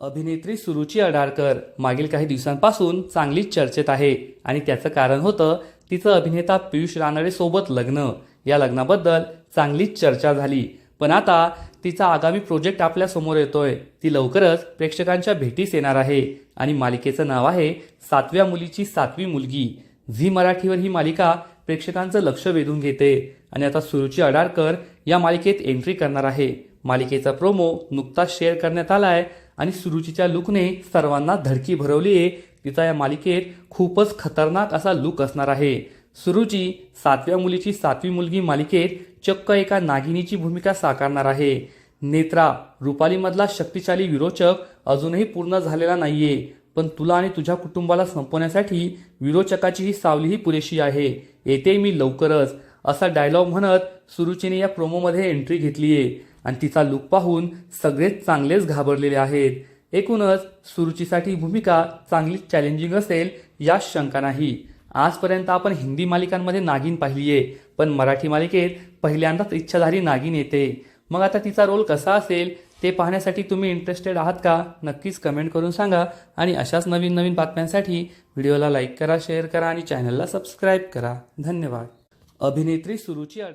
अभिनेत्री सुरुची अडारकर मागील काही दिवसांपासून चांगलीच चर्चेत आहे आणि त्याचं कारण होतं तिचं अभिनेता पियुष रानडेसोबत लग्न. या लग्नाबद्दल चांगलीच चर्चा झाली. पण आता तिचा आगामी प्रोजेक्ट आपल्यासमोर येतोय. ती लवकरच प्रेक्षकांच्या भेटीस येणार आहे आणि मालिकेचं नाव आहे सातव्या मुलीची सातवी मुलगी. झी मराठीवर ही मालिका प्रेक्षकांचं लक्ष वेधून घेते आणि आता सुरुची अडारकर या मालिकेत एंट्री करणार आहे. मालिकेचा प्रोमो नुकताच शेअर करण्यात आला आहे आणि सुरुचीच्या लुकने सर्वांना धडकी भरवली आहे. तिचा या मालिकेत खूपच खतरनाक असा लुक असणार आहे. सुरुची सातव्या मुलीची सातवी मुलगी मालिकेत चक्क एका नागिनीची भूमिका साकारणार आहे. नेत्रा रुपालीमधला शक्तिशाली विरोचक अजूनही पूर्ण झालेला नाहीये. पण तुला आणि तुझ्या कुटुंबाला संपवण्यासाठी विरोचकाची ही सावलीही पुरेशी आहे. येते मी लवकरच असा डायलॉग म्हणत सुरुचीने या प्रोमोमध्ये एंट्री घेतली आहे आणि तिचा लुक पाहून सगळेच चांगलेच घाबरलेले आहेत. एकूणच सुरुचीसाठी भूमिका चांगलीच चॅलेंजिंग असेल या शंका नाही. आजपर्यंत आपण हिंदी मालिकांमध्ये नागिन पाहिली आहे पण मराठी मालिकेत पहिल्यांदाच इच्छाधारी नागिन येते. मग आता तिचा रोल कसा असेल ते पाहण्यासाठी तुम्ही इंटरेस्टेड आहात का? नक्कीच कमेंट करून सांगा आणि अशाच नवीन नवीन बातम्यांसाठी व्हिडिओला लाईक करा शेअर करा आणि चॅनलला सबस्क्राईब करा. धन्यवाद. अभिनेत्री सुरुची अडा